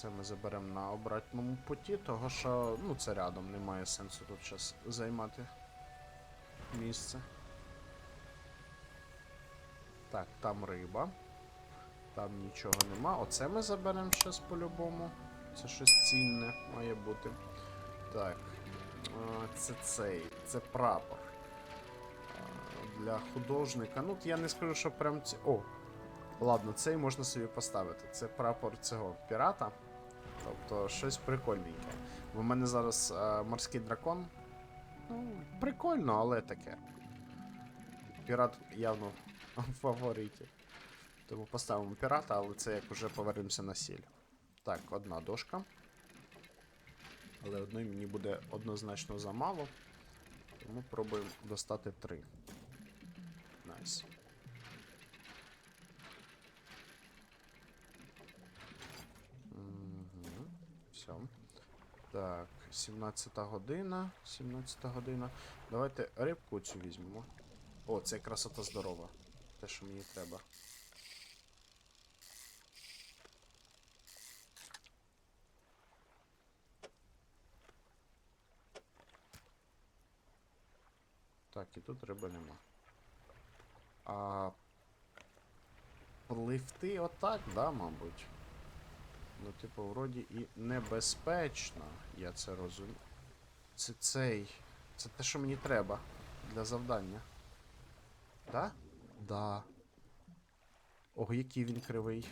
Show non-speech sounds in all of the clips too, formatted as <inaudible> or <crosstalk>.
Це ми заберемо на обратному путі, того що ну це рядом, немає сенсу тут зараз займати місце. Так, там риба. Там нічого нема. Оце ми заберемо зараз по-любому. Це щось цінне має бути. Так. Це цей. Це прапор. Для художника. Ну, я не скажу, що прям ці. О! Ладно, цей можна собі поставити. Це прапор цього пірата. Тобто щось прикольненьке. Бо в мене зараз е, морський дракон. Ну, прикольно, але таке. Пірат явно <laughs> в фавориті. Тому поставимо пірата, але це як уже повернемося на сіль. Так, одна дошка. Але одної мені буде однозначно замало. Тому пробуємо достати три. Найс. Угу. Все. Так, 17 година. 17 година. Давайте рибку цю візьмемо. О, це красота здорова. Те, що мені треба. Так, і тут риби нема. А пливти отак, да, мабуть. Ну, типу, вроді і небезпечно, я це розумію. Це цей. Це те, що мені треба для завдання. Да? Да. Ого, який він кривий.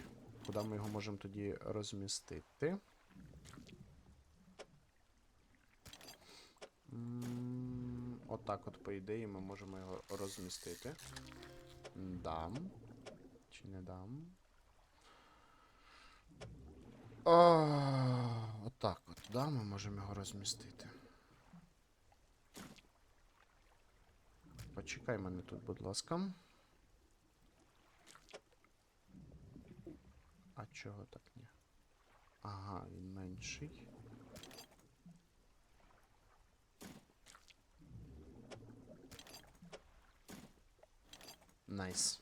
Куди ми його можемо тоді розмістити? Отак от, по ідеї, ми можемо його розмістити. Дам. Чи не дам? Отак от, да, ми можемо його розмістити. Почекай мене тут, будь ласка. А чого так ні? Ага, він менший. Найс.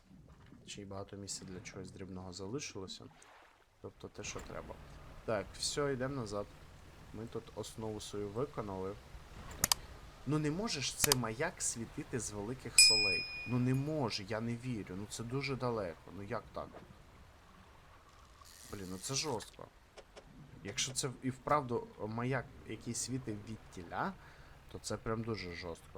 Ще й багато місця для чогось дрібного залишилося. Тобто те, що треба. Так, все, йдемо назад. Ми тут основу свою виконали. Ну не можеш це маяк світити з великих солей. Ну не може, я не вірю. Ну це дуже далеко. Ну як так? Блін, ну це жорстко. Якщо це і вправду маяк, який світив від тіля, то це прям дуже жорстко.